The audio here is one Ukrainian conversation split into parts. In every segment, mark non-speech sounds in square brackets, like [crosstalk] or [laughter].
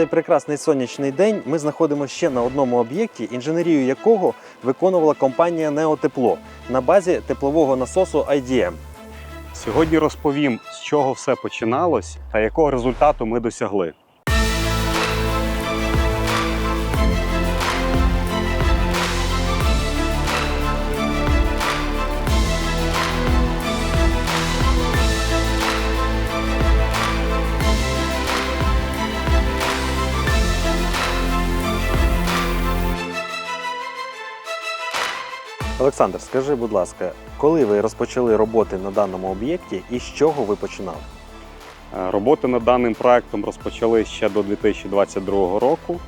цей прекрасний сонячний день ми знаходимося ще на одному об'єкті, інженерію якого виконувала компанія Неотепло на базі теплового насосу IDM. Сьогодні розповім, з чого все починалось та якого результату ми досягли. Олександр, скажи, будь ласка, коли ви розпочали роботи на даному об'єкті і з чого ви починали? Е, Роботи над даним проектом розпочали ще до 2022 року.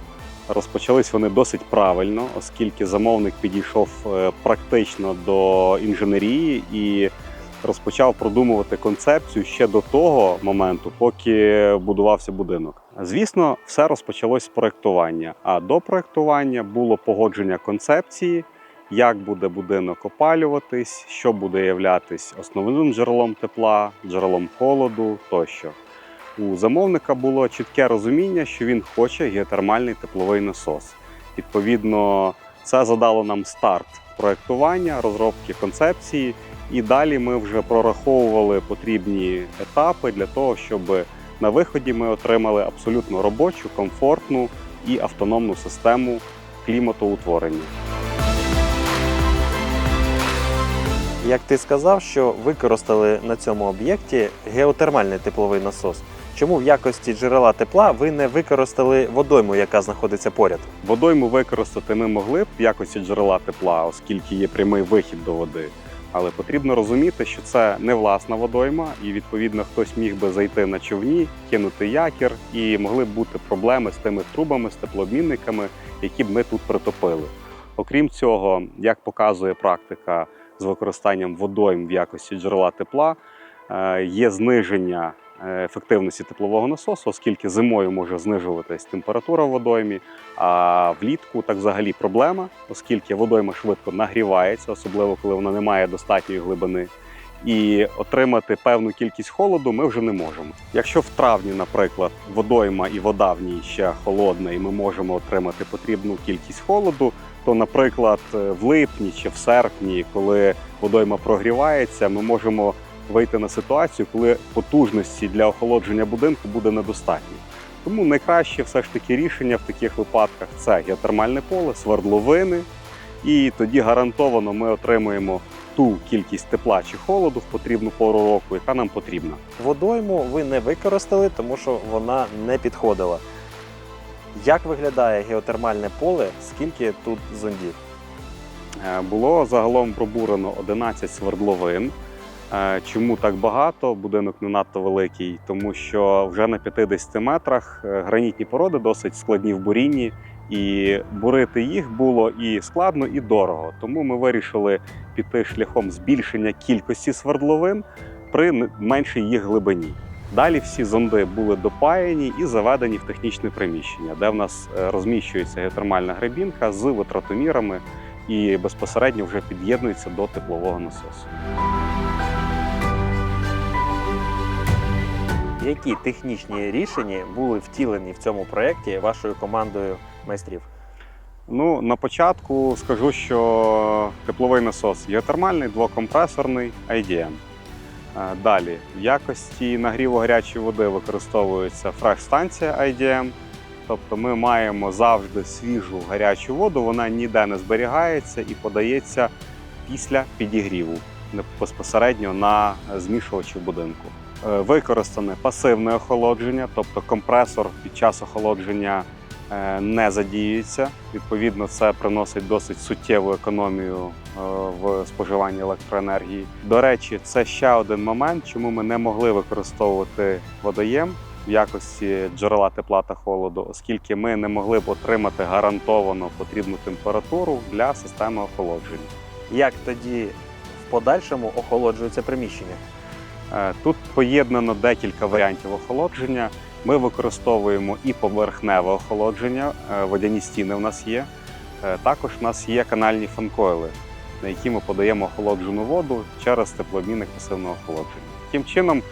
Розпочались вони досить правильно, оскільки замовник підійшов е, практично до інженерії і розпочав продумувати концепцію ще до того моменту, поки будувався будинок. Звісно, все розпочалось з проектування. А до проектування було погодження концепції, як буде будинок опалюватись, що буде являтись основним джерелом тепла, джерелом холоду тощо. У замовника було чітке розуміння, що він хоче геотермальний тепловий насос. Відповідно, це задало нам старт проектування, розробки концепції, і далі ми вже прораховували потрібні етапи для того, щоб на виході ми отримали абсолютно робочу, комфортну і автономну систему кліматоутворення. Як ти сказав, що використали на цьому об'єкті геотермальний тепловий насос. Чому в якості джерела тепла ви не використали водойму, яка знаходиться поряд? Водойму використати ми могли б в якості джерела тепла, оскільки є прямий вихід до води. Але потрібно розуміти, що це не власна водойма, і відповідно хтось міг би зайти на човні, кинути якір, і могли б бути проблеми з тими трубами, з теплообмінниками, які б ми тут притопили. Окрім цього, як показує практика з використанням водойм в якості джерела тепла, е, є зниження е, ефективності теплового насосу, оскільки зимою може знижуватись температура в водоймі, а влітку так взагалі проблема, оскільки водойма швидко нагрівається, особливо коли вона не має достатньої глибини. І отримати певну кількість холоду ми вже не можемо. Якщо в травні, наприклад, водойма і вода в ній ще холодна, і ми можемо отримати потрібну кількість холоду, то, наприклад, в липні чи в серпні, коли водойма прогрівається, ми можемо вийти на ситуацію, коли потужності для охолодження будинку буде недостатньо. Тому найкраще все ж таки рішення в таких випадках це геотермальне поле, свердловини, і тоді гарантовано ми отримуємо ту кількість тепла чи холоду в потрібну пору року, яка нам потрібна. Водойму ви не використали, тому що вона не підходила. Як виглядає геотермальне поле? Скільки тут зондів? Е, Було загалом пробурено 11 свердловин. Е, Чому так багато? Будинок не надто великий, тому що вже на 50 метрах е, гранітні породи досить складні в бурінні, і бурити їх було і складно, і дорого. Тому ми вирішили піти шляхом збільшення кількості свердловин при меншій їх глибині. Далі всі зонди були допаяні і заведені в технічне приміщення, де в нас е, розміщується геотермальна гребінка з витратомірами і безпосередньо вже під'єднується до теплового насосу. Які технічні рішення були втілені в цьому проєкті вашою командою майстрів? Ну, на початку скажу, що тепловий насос геотермальний, двокомпресорний IDM. Е, Далі, в якості нагріву гарячої води використовується фреш-станція IDM. Тобто ми маємо завжди свіжу гарячу воду, вона ніде не зберігається і подається після підігріву безпосередньо на змішувачі будинку. Е, Використане пасивне охолодження, тобто компресор під час охолодження не задіюється. Відповідно, це приносить досить суттєву економію е, в споживанні електроенергії. До речі, це ще один момент, чому ми не могли використовувати водоєм в якості джерела тепла та холоду, оскільки ми не могли б отримати гарантовано потрібну температуру для системи охолодження. Як тоді в подальшому охолоджується приміщення? Е, Тут поєднано декілька варіантів охолодження. Ми використовуємо і поверхневе охолодження, е, водяні стіни в нас є. Е, Також в нас є канальні фанкойли, на які ми подаємо охолоджену воду через теплообмінник пасивного охолодження. Таким чином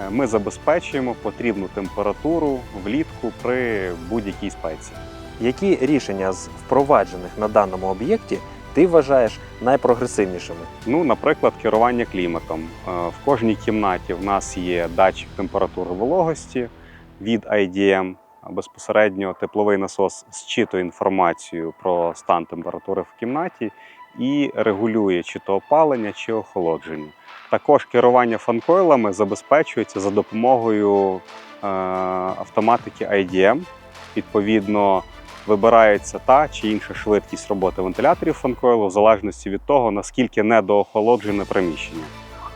е, ми забезпечуємо потрібну температуру влітку при будь-якій спеці. Які рішення з впроваджених на даному об'єкті ти вважаєш найпрогресивнішими? Ну, наприклад, керування кліматом. В кожній кімнаті в нас є датчик температури вологості від IDM. Безпосередньо тепловий насос зчитує інформацію про стан температури в кімнаті і регулює чи то опалення, чи охолодження. Також керування фанкойлами забезпечується за допомогою е, автоматики IDM. Відповідно, вибирається та чи інша швидкість роботи вентиляторів фанкойлу в залежності від того, наскільки недоохолоджене приміщення.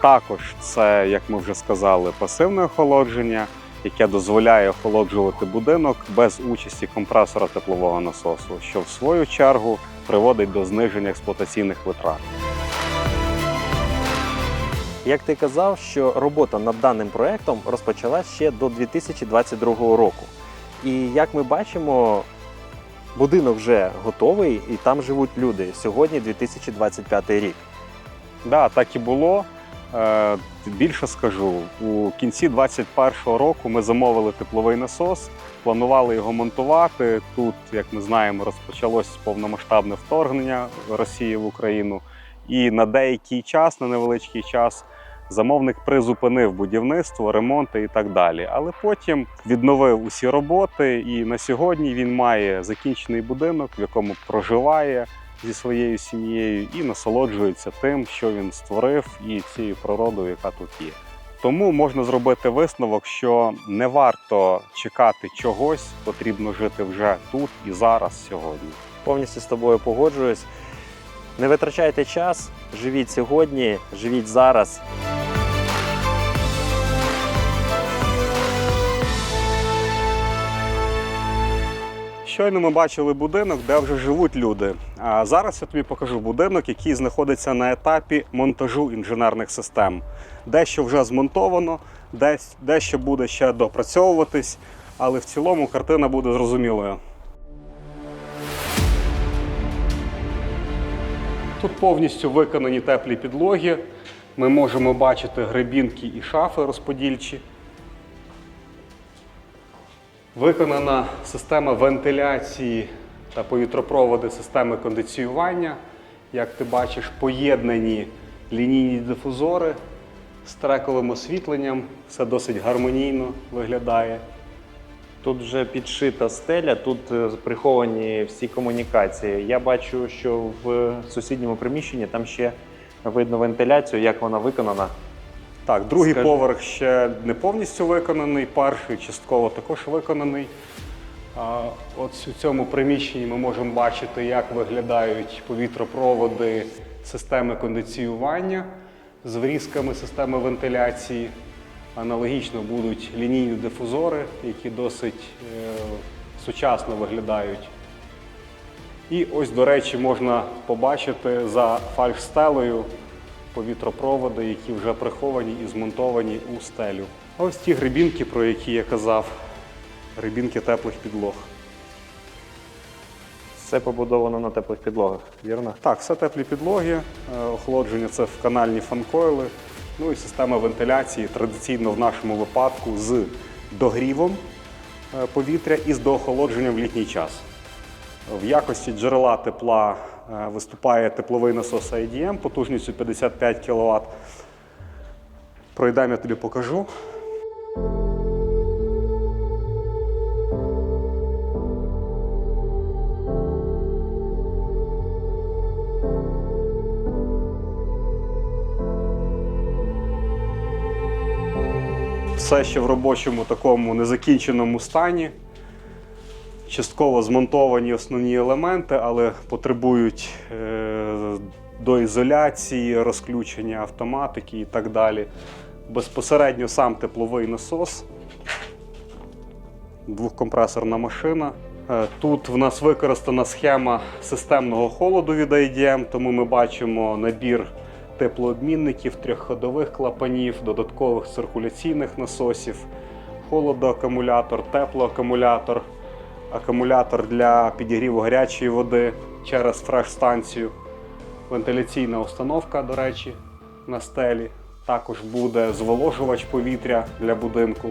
Також це, як ми вже сказали, пасивне охолодження, яке дозволяє охолоджувати будинок без участі компресора теплового насосу, що в свою чергу приводить до зниження експлуатаційних витрат. Як ти казав, що робота над даним проектом розпочалась ще до 2022 року. І як ми бачимо, будинок вже готовий і там живуть люди. Сьогодні 2025 рік. Да, так і було. Е, Більше скажу, у кінці 2021 року ми замовили тепловий насос, планували його монтувати. Тут, як ми знаємо, розпочалось повномасштабне вторгнення Росії в Україну. І на деякий час, на невеличкий час, замовник призупинив будівництво, ремонти і так далі. Але потім відновив усі роботи, і на сьогодні він має закінчений будинок, в якому проживає зі своєю сім'єю і насолоджується тим, що він створив, і цією природою, яка тут є. Тому можна зробити висновок, що не варто чекати чогось, потрібно жити вже тут і зараз, сьогодні. Повністю з тобою погоджуюсь. Не витрачайте час, живіть сьогодні, живіть зараз. Щойно ми бачили будинок, де вже живуть люди. А зараз я тобі покажу будинок, який знаходиться на етапі монтажу інженерних систем. Дещо вже змонтовано, дещо буде ще допрацьовуватись, але в цілому картина буде зрозумілою. Тут повністю виконані теплі підлоги. Ми можемо бачити гребінки і шафи розподільчі. Виконана система вентиляції та повітропроводи системи кондиціювання. Як ти бачиш, поєднані лінійні дифузори з трековим освітленням. Все досить гармонійно виглядає. Тут вже підшита стеля, тут е, приховані всі комунікації. Я бачу, що в сусідньому приміщенні там ще видно вентиляцію, як вона виконана. Так, другий Скажи. поверх ще не повністю виконаний, перший частково також виконаний. А, От у цьому приміщенні ми можемо бачити, як виглядають повітропроводи системи кондиціювання з врізками системи вентиляції. Аналогічно будуть лінійні дифузори, які досить е, сучасно виглядають. І ось, до речі, можна побачити за фальшстелею повітропроводи, які вже приховані і змонтовані у стелю. А ось ті грибінки, про які я казав, грибінки теплих підлог. Все побудовано на теплих підлогах, вірно? Так, все теплі підлоги, е, охолодження це в канальні фанкойли. Ну і система вентиляції традиційно в нашому випадку з догрівом е, повітря і з доохолодженням в літній час. В якості джерела тепла виступає тепловий насос IDM потужністю 55 кВт. Пройдемо, я тобі покажу. Все ще в робочому такому незакінченому стані. Частково змонтовані основні елементи, але потребують е, доізоляції, розключення автоматики і так далі. Безпосередньо сам тепловий насос, двохкомпресорна машина. Е, Тут в нас використана схема системного холоду від IDM, тому ми бачимо набір теплообмінників, трьохходових клапанів, додаткових циркуляційних насосів, холодоакумулятор, теплоакумулятор, акумулятор для підігріву гарячої води через фреш-станцію, вентиляційна установка, до речі, на стелі. також буде зволожувач повітря для будинку.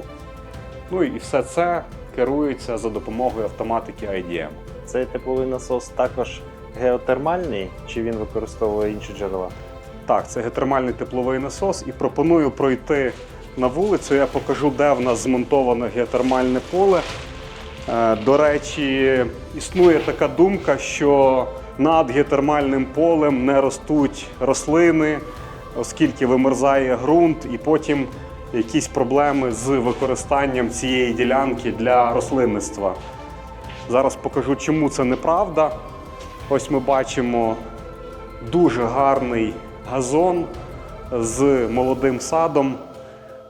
Ну і все це керується за допомогою автоматики IDM. Цей тепловий насос також геотермальний, чи він використовує інші джерела? Так, це геотермальний тепловий насос, і пропоную пройти на вулицю. Я покажу, де в нас змонтоване геотермальне поле. Е, До речі, існує така думка, що над геотермальним полем не ростуть рослини, оскільки вимерзає ґрунт, і потім якісь проблеми з використанням цієї ділянки для рослинництва. Зараз покажу, чому це неправда. Ось ми бачимо дуже гарний газон з молодим садом,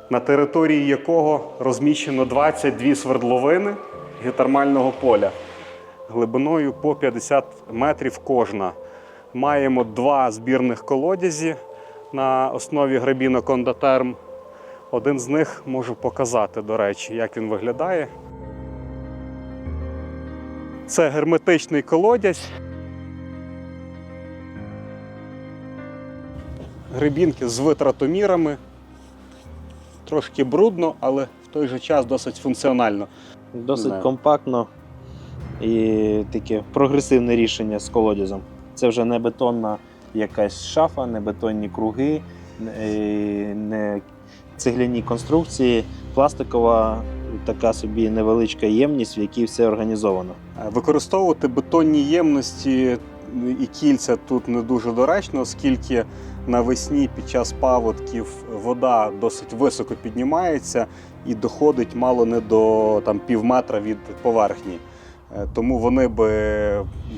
на території якого розміщено 22 свердловини геотермального поля глибиною по 50 метрів кожна. Маємо два збірних колодязі на основі грабіно Кондатерм. Один з них можу показати, до речі, як він виглядає. Це герметичний колодязь. Грибінки з витратомірами. Трошки брудно, але в той же час досить функціонально. Досить Не. компактно і таке прогресивне рішення з колодязом. Це вже не бетонна якась шафа, не бетонні круги, не- цегляні конструкції, пластикова така собі невеличка ємність, в якій все організовано. Використовувати бетонні ємності і кільця тут не дуже доречно, оскільки навесні під час паводків вода досить високо піднімається і доходить мало не до там, пів метра від поверхні. Е, Тому вони би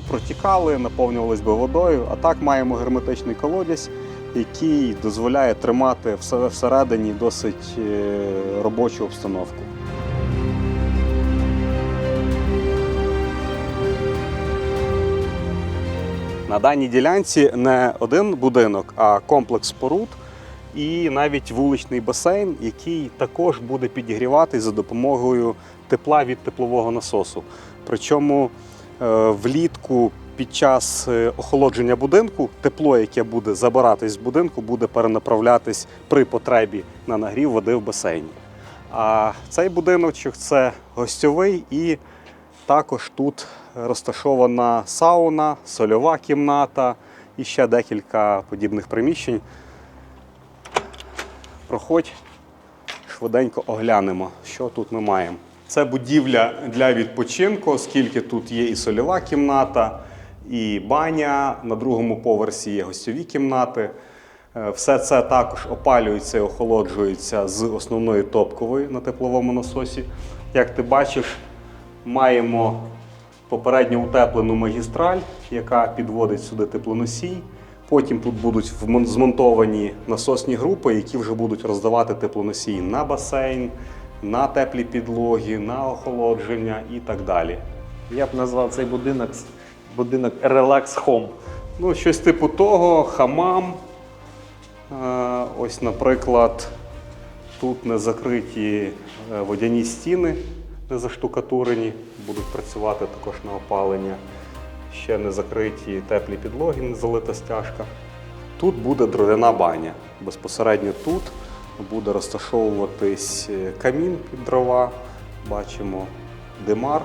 протікали, наповнювались би водою. А так маємо герметичний колодязь, який дозволяє тримати всередині досить е, робочу обстановку. На даній ділянці не один будинок, а комплекс споруд і навіть вуличний басейн, який також буде підігріватись за допомогою тепла від теплового насосу. Причому е, влітку під час е, охолодження будинку тепло, яке буде забиратись з будинку, буде перенаправлятись при потребі на нагрів води в басейні. А цей будиночок це гостьовий і також тут розташована сауна, сольова кімната і ще декілька подібних приміщень. Проходь, швиденько оглянемо, що тут ми маємо. Це будівля для відпочинку, оскільки тут є і сольова кімната, і баня. На другому поверсі є гостьові кімнати. Е, Все це також опалюється і охолоджується з основної топкової на тепловому насосі. Як ти бачиш, маємо попередньо утеплену магістраль, яка підводить сюди теплоносій. Потім тут будуть змонтовані насосні групи, які вже будуть роздавати теплоносії на басейн, на теплі підлоги, на охолодження і так далі. Я б назвав цей будинок будинок Relax Home. Ну, щось типу того, хамам. Ось, наприклад, тут не закриті е, водяні стіни, не заштукатурені, будуть працювати також на опалення. Ще не закриті теплі підлоги, не залита стяжка. Тут буде дров'яна баня. Безпосередньо тут буде розташовуватись е, камін під дрова. Бачимо димар.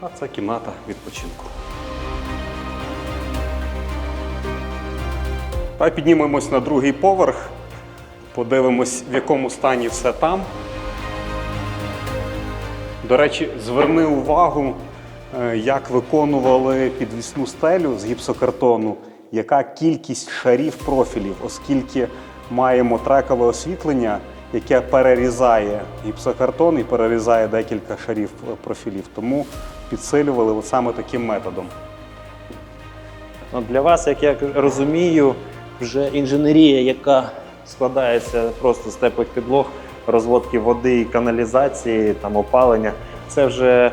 А це кімната відпочинку. Давай піднімемось на другий поверх, подивимось, в якому стані все там. До речі, зверни увагу, е, як виконували підвісну стелю з гіпсокартону, яка кількість шарів профілів, оскільки маємо трекове освітлення, яке перерізає гіпсокартон і перерізає декілька шарів е, профілів. Тому підсилювали саме таким методом. Ну, для вас, як я розумію, вже інженерія, яка складається просто з теплих підлог, розводки води каналізації, там опалення, це вже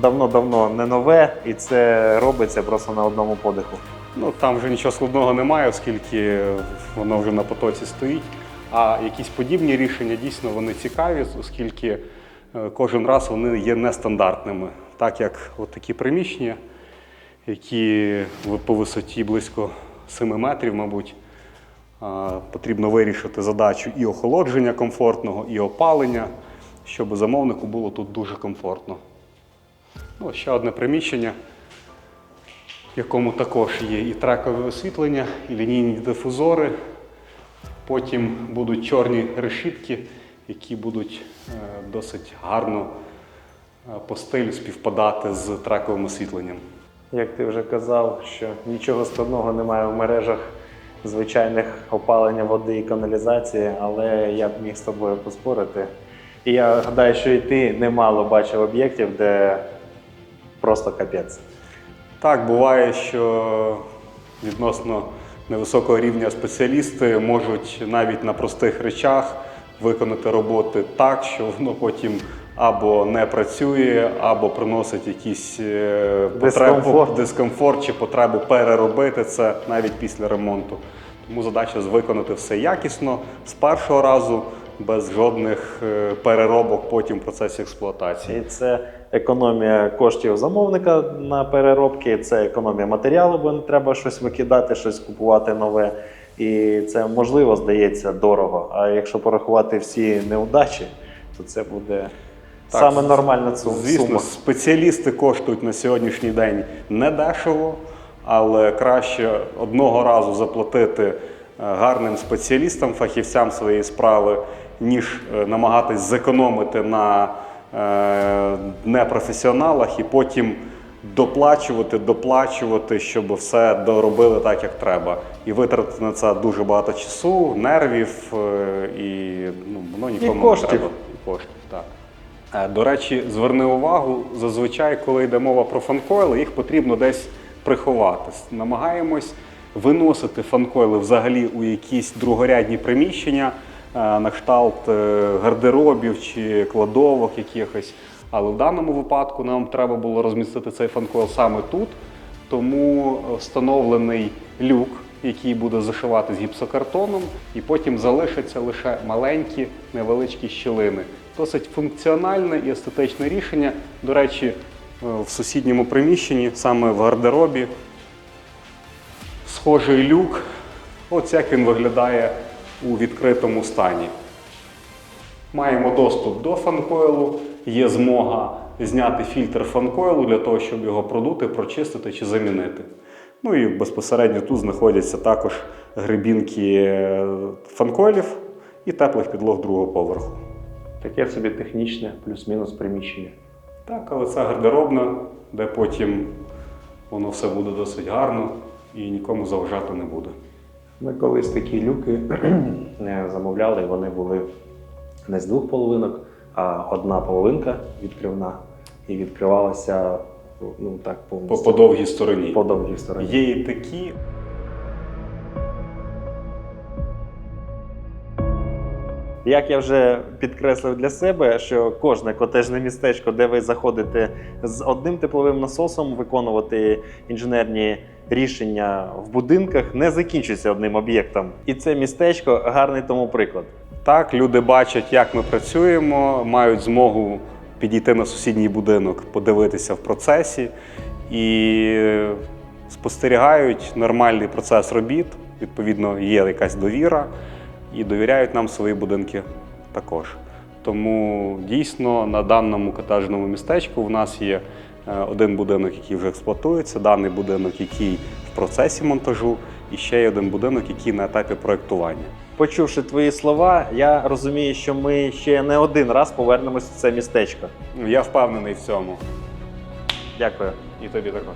давно-давно не нове, і це робиться просто на одному подиху. Ну там вже нічого складного немає, оскільки воно вже на потоці стоїть. А якісь подібні рішення дійсно вони цікаві, оскільки е, кожен раз вони є нестандартними. Так як от такі приміщення, які по висоті близько 7 метрів, мабуть, Потрібно вирішити задачу і охолодження комфортного, і опалення, щоб замовнику було тут дуже комфортно. Ну, ще одне приміщення, в якому також є і трекове освітлення, і лінійні дифузори. Потім будуть чорні решітки, які будуть е, досить гарно е, по стилю співпадати з трековим освітленням. Як ти вже казав, що нічого складного немає в мережах звичайних опалення води і каналізації, але я б міг з тобою поспорити. І я гадаю, що і ти немало бачив об'єктів, де просто капець. Так, буває, що відносно невисокого рівня спеціалісти можуть навіть на простих речах виконати роботи так, що воно потім або не працює, або приносить якийсь е, Дискомфорт. дискомфорт чи потребу переробити це навіть після ремонту. Тому задача виконати все якісно з першого разу, без жодних е, переробок потім в процесі експлуатації. І це економія коштів замовника на переробки, це економія матеріалу, бо не треба щось викидати, щось купувати нове. І це можливо здається дорого. А якщо порахувати всі неудачі, то це буде Так, саме нормальна сум- Звісно, сума. спеціалісти коштують на сьогоднішній день недешево, але краще одного разу заплатити е, гарним спеціалістам, фахівцям своєї справи, ніж е, намагатись зекономити на е, непрофесіоналах і потім доплачувати, доплачувати, щоб все доробили так, як треба. І витратити на це дуже багато часу, нервів і ну, воно нікому коштів. не треба. І коштів, так. Е, До речі, зверни увагу, зазвичай, коли йде мова про фанкойли, їх потрібно десь приховати. Намагаємось виносити фанкойли взагалі у якісь другорядні приміщення е, на кшталт е, гардеробів чи кладовок якихось. Але в даному випадку нам треба було розмістити цей фанкойл саме тут, тому встановлений люк, який буде зашивати з гіпсокартоном, і потім залишаться лише маленькі невеличкі щілини. Досить функціональне і естетичне рішення. До речі, е, в сусідньому приміщенні, саме в гардеробі, схожий люк. Ось як він виглядає у відкритому стані. Маємо доступ до фанкойлу, є змога зняти фільтр фанкойлу для того, щоб його продути, прочистити чи замінити. Ну і безпосередньо тут знаходяться також грибінки е, фанкойлів і теплих підлог другого поверху. Таке собі технічне плюс-мінус приміщення. Так, але це гардеробна, де потім воно все буде досить гарно і нікому заважати не буде. Ми колись такі люки [clears throat] е, замовляли, і вони були не з двох половинок, а одна половинка відкривна. І відкривалася ну, так, По, повністю по довгій стороні. по довгій стороні. Є і такі, Як я вже підкреслив для себе, що кожне котежне містечко, де ви заходите з одним тепловим насосом, виконувати інженерні рішення в будинках, не закінчується одним об'єктом. І це містечко гарний тому приклад. Так, люди бачать, як ми працюємо, мають змогу підійти на сусідній будинок, подивитися в процесі і спостерігають нормальний процес робіт. Відповідно, є якась довіра і довіряють нам свої будинки також. Тому дійсно на даному котежному містечку в нас є е, один будинок, який вже експлуатується, даний будинок, який в процесі монтажу, і ще є один будинок, який на етапі проєктування. Почувши твої слова, я розумію, що ми ще не один раз повернемось в це містечко. Я впевнений в цьому. Дякую. І тобі також.